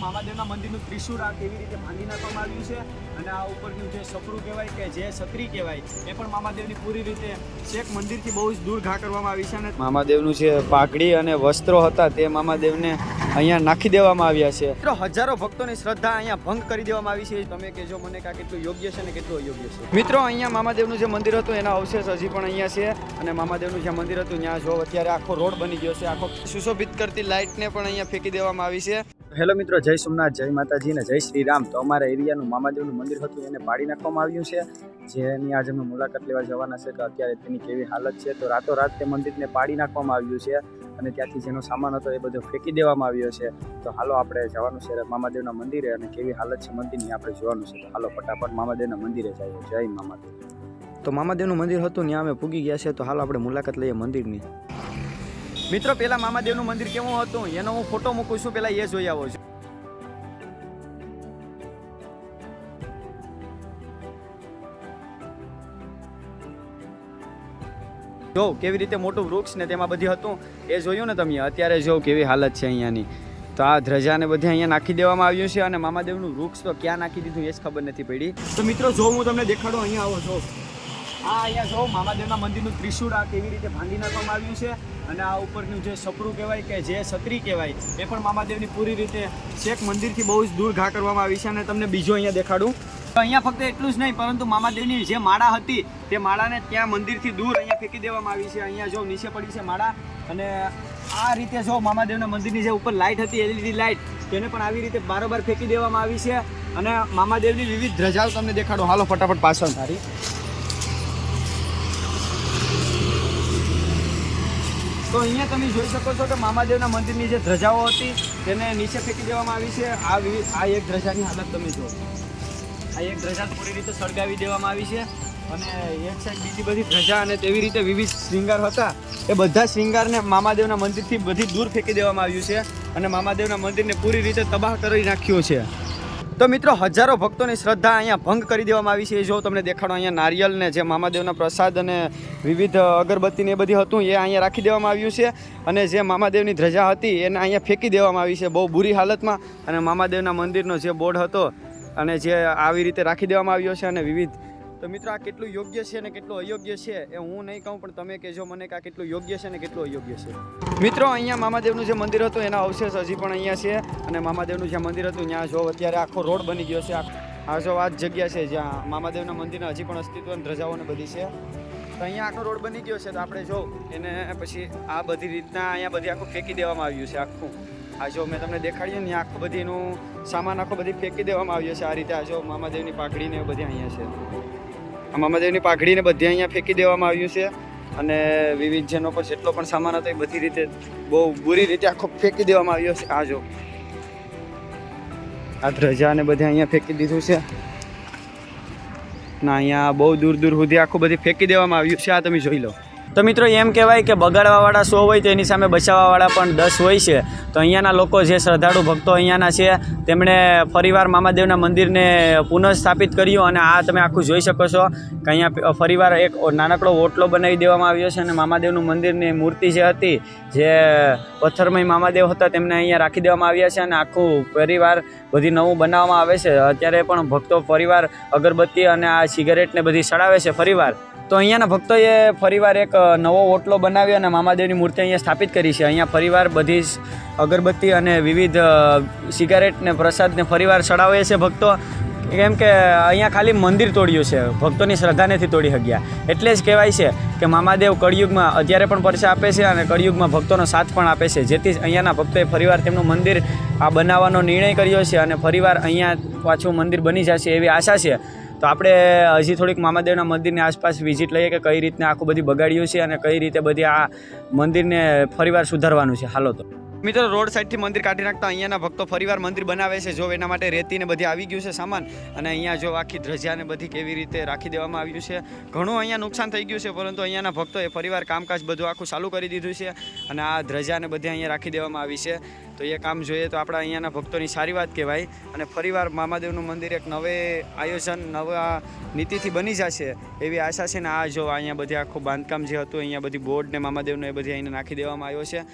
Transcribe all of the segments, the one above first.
મામાદેવના મંદિરનું ત્રિશુર આ કેવી રીતે ભાંગી નાખવામાં આવ્યું છે? અને આ ઉપરનું જે સપરું કહેવાય કે જે છત્રી કહેવાય એ પણ મામાદેવની પૂરી રીતે શેખ મંદિરથી બહુ જ દૂર ઘા કરવામાં આવી છે અને મામાદેવનું જે પાઘડી અને વસ્ત્રો હતા તે મામાદેવને અહીંયા નાખી દેવામાં આવ્યા છે. હજારો ભક્તોની શ્રદ્ધા અહીંયા ભંગ કરી દેવામાં આવી છે. તમે કહેજો મને કે આ કેટલું યોગ્ય છે અને કેટલું અયોગ્ય છે. મિત્રો અહીંયા મામાદેવનું જે મંદિર હતું એના અવશેષ હજી પણ અહીંયા છે અને મામાદેવનું જે મંદિર હતું ત્યાં જો અત્યારે આખો રોડ બની ગયો છે આખો સુશોભિત કરતી લાઇટને પણ અહીંયા ફેંકી દેવામાં આવી છે. હેલો મિત્રો, જય સોમનાથ, જય માતાજી અને જય શ્રી રામ. તો અમારા એરિયાનું મામાદેવનું મંદિર હતું, એને પાડી નાખવામાં આવ્યું છે. જેની આજે અમે મુલાકાત લેવા જવાના છે, કે અત્યારે તેની કેવી હાલત છે. તો રાતોરાત તે મંદિરને પાડી નાખવામાં આવ્યું છે અને ત્યાંથી જેનો સામાન હતો એ બધો ફેંકી દેવામાં આવ્યો છે. તો હાલો આપણે જવાનું છે મામાદેવના મંદિરે અને કેવી હાલત છે મંદિરની આપણે જોવાનું છે. તો હાલો ફટાફટ મામાદેવના મંદિરે જઈએ. જય મામાદેવ. તો મામાદેવનું મંદિર હતું, ત્યાં અમે પૂગી ગયા છે. તો હાલો આપણે મુલાકાત લઈએ મંદિરની. મિત્રો, પેલા મામાદેવનું મંદિર કેવું હતું? એનો હું ફોટો મૂકું છું, પેલા એ જોઈ આવો છું. જો, કેવી રીતે મોટું વૃક્ષ ને તેમાં બધી હતું, એ જોયું ને તમે? અત્યારે જો, કેવી હાલત છે અહીંયાની. તો આ ધ્રજાને બધી અહીંયા નાખી દેવામાં આવ્યું છે અને મામાદેવનું વૃક્ષ તો ક્યાં નાખી દીધું એ જ ખબર નથી પડી. તો મિત્રો, જો હું તમને દેખાડું, અહીંયા આવો છો આ અહીંયા જો, મામાદેવના મંદિરનું ત્રિશુળ આ કેવી રીતે ભાંગી નાખવામાં આવ્યું છે. અને આ ઉપરનું જે સપરું કહેવાય કે જે છત્રી કહેવાય, એ પણ મામાદેવની પૂરી રીતે શેખ મંદિરથી બહુ જ દૂર ઘા કરવામાં આવી છે અને તમને બીજો અહીંયા દેખાડું. તો અહીંયા ફક્ત એટલું જ નહીં, પરંતુ મામાદેવની જે માળા હતી, તે માળાને ત્યાં મંદિરથી દૂર અહીંયા ફેંકી દેવામાં આવી છે. અહીંયા જો નીચે પડી છે માળા, અને આ રીતે જો મામાદેવના મંદિરની જે ઉપર લાઇટ હતી, એલઈડી લાઇટ, તેને પણ આવી રીતે બારોબાર ફેંકી દેવામાં આવી છે. અને મામાદેવની વિવિધ ધ્રજાઓ તમને દેખાડો. હાલો, ફટાફટ પાછળ. તારી તો અહીંયા તમે જોઈ શકો છો કે મામાદેવના મંદિરની જે ધ્રજાઓ હતી, તેને નીચે ફેંકી દેવામાં આવી છે. આ આ એક ધ્રજાની હાલત તમે જુઓ. આ એક ધ્રજા પૂરી રીતે સળગાવી દેવામાં આવી છે. અને એક સાઈડ બીજી બધી ધ્રજા અને તેવી રીતે વિવિધ શૃંગાર હતા એ બધા શ્રીંગારને મામાદેવના મંદિરથી બધી દૂર ફેંકી દેવામાં આવ્યું છે. અને મામાદેવના મંદિરને પૂરી રીતે તબાહ કરી નાખ્યું છે. તો મિત્રો, હજારો ભક્તોની શ્રદ્ધા અહીંયા ભંગ કરી દેવામાં આવી છે. એ જો તમને દેખાડો, અહીંયા નારિયેલ ને જે મામાદેવના પ્રસાદ અને વિવિધ અગરબત્તીને એ બધી હતું, એ અહીંયા રાખી દેવામાં આવ્યું છે. અને જે મામાદેવની ધ્રજા હતી, એને અહીંયા ફેંકી દેવામાં આવી છે બહુ બુરી હાલતમાં. અને મામાદેવના મંદિરનો જે બોર્ડ હતો, અને જે આવી રીતે રાખી દેવામાં આવ્યો છે અને વિવિધ તો મિત્રો આ કેટલું યોગ્ય છે અને કેટલું અયોગ્ય છે એ હું નહીં કહું, પણ તમે કહેજો મને કે આ કેટલું યોગ્ય છે અને કેટલું અયોગ્ય છે. મિત્રો, અહીંયા મામાદેવનું જે મંદિર હતું, એના અવશેષ હજી પણ અહીંયા છે અને મામાદેવનું જે મંદિર હતું, ત્યાં જો અત્યારે આખો રોડ બની ગયો છે. આ જો આ જ જગ્યા છે જ્યાં મામાદેવના મંદિરના હજી પણ અસ્તિત્વ ધ્રજાઓ બધી છે. તો અહીંયા આખો રોડ બની ગયો છે, તો આપણે જો એને પછી આ બધી રીતના અહીંયા બધી આખું ફેંકી દેવામાં આવ્યું છે, આખું. આ જો મેં તમને દેખાડ્યું ને, આખું બધીનું સામાન આખો બધી ફેંકી દેવામાં આવ્યો છે, આ રીતે આ જો મામાદેવની પાઘડી ને એ બધી અહીંયા છે. મામાદેવની પાઘડીને બધી અહીંયા ફેંકી દેવામાં આવ્યું છે. અને વિવિધ જેનો પર જેટલો પણ સામાન હતો એ બધી રીતે બહુ બુરી રીતે આખો ફેંકી દેવામાં આવ્યો છે. આ જો. આ ધ્રજા ને બધે અહીંયા ફેંકી દીધું છે. ના અહીંયા બહુ દૂર દૂર સુધી આખું બધી ફેંકી દેવામાં આવ્યું છે. આ તમે જોઈ લો. તો મિત્રો એમ કહેવાય કે બગાડવાવાળા સો હોય તો એની સામે બચાવવાવાળા પણ દસ હોય છે. તો અહીંયાના લોકો જે શ્રદ્ધાળુ ભક્તો અહીંયાના છે, તેમણે ફરીવાર મામાદેવના મંદિરને પુનઃસ્થાપિત કર્યું અને આ તમે આખું જોઈ શકો છો કે અહીંયા ફરીવાર એક નાનકડો ઓટલો બનાવી દેવામાં આવ્યો છે અને મામાદેવનું મંદિરની મૂર્તિ જે હતી, જે પથ્થરમય મામાદેવ હતા તેમને અહીંયા રાખી દેવામાં આવ્યા છે અને આખું પરિવાર બધી નવું બનાવવામાં આવે છે. અત્યારે પણ ભક્તો ફરીવાર અગરબત્તી અને આ સિગરેટને બધી સડાવે છે ફરીવાર. તો અહીંયાના ભક્તોએ ફરીવાર એક નવો ઓટલો બનાવ્યો અને મામાદેવની મૂર્તિ અહીંયા સ્થાપિત કરી છે. અહીંયા ફરીવાર બધી જ અગરબત્તી અને વિવિધ સિગારેટને પ્રસાદને ફરીવાર ચડાવે છે ભક્તો. કેમ કે અહીંયા ખાલી મંદિર તોડ્યું છે. ભક્તોની શ્રદ્ધા નથી તોડી શક્યા. એટલે જ કહેવાય છે કે મામાદેવ કળિયુગમાં અત્યારે પણ પરચા આપે છે અને કળિયુગમાં ભક્તોનો સાથ પણ આપે છે. જેથી અહીંયાના ભક્તોએ ફરીવાર તેમનું મંદિર આ બનાવવાનો નિર્ણય કર્યો છે અને ફરીવાર અહીંયા પાછું મંદિર બની જશે એવી આશા છે. તો આપણે હજી થોડીક મામાદેવના મંદિરની આસપાસ વિઝિટ લઈએ કે કઈ રીતના આખું બધી બગાડ્યું છે અને કઈ રીતે બધી આ મંદિરને ફરીવાર સુધારવાનું છે. હાલો તો. મિત્રો, રોડ સાઈડથી મંદિર કાઢી નાખતા અહીંયાના ભક્તો ફરીવાર મંદિર બનાવે છે. જો એના માટે રેતી ને બધી આવી ગયું છે સામાન અને અહીંયા જો આખી ધ્રજાને બધી કેવી રીતે રાખી દેવામાં આવ્યું છે. ઘણું અહીંયા નુકસાન થઈ ગયું છે, પરંતુ અહીંયાના ભક્તોએ ફરીવાર કામકાજ બધું આખું ચાલુ કરી દીધું છે અને આ ધ્રજાને બધી અહીંયા રાખી દેવામાં આવી છે. તો એ કામ જોઈએ તો આપણા અહીંયાના ભક્તોની સારી વાત કહેવાય અને ફરીવાર મામાદેવનું મંદિર એક નવે આયોજન, નવા નીતિથી બની જશે એવી આશા છે ને આ જો અહીંયા બધી આખું બાંધકામ જે હતું, અહીંયા બધી બોર્ડ ને મામાદેવનું એ બધી અહીંયા નાખી દેવામાં આવ્યો છે.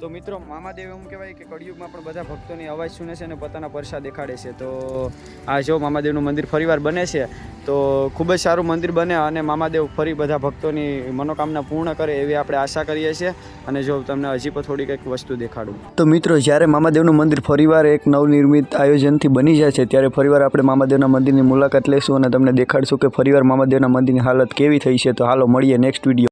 તો મિત્રો મામાદેવ એમ કહેવાય કે કળિયુગમાં પણ બધા ભક્તોની અવાજ સુને છે અને પોતાના પરસા દેખાડે છે. તો આ જો મામાદેવનું મંદિર ફરીવાર બને છે. તો ખૂબ જ સારું મંદિર બને અને મામાદેવ ફરી બધા ભક્તોની મનોકામના પૂર્ણ કરે એવી આપણે આશા કરીએ છીએ. અને જો તમને હજી પણ થોડીક એક વસ્તુ દેખાડું. તો મિત્રો, જ્યારે મામાદેવનું મંદિર ફરીવાર એક નવનિર્મિત આયોજનથી બની જાય છે, ત્યારે ફરીવાર આપણે મામાદેવના મંદિરની મુલાકાત લઈશું અને તમને દેખાડશું કે ફરીવાર મામાદેવના મંદિરની હાલત કેવી થઈ છે. તો હાલો, મળીએ નેક્સ્ટ વીડિયો.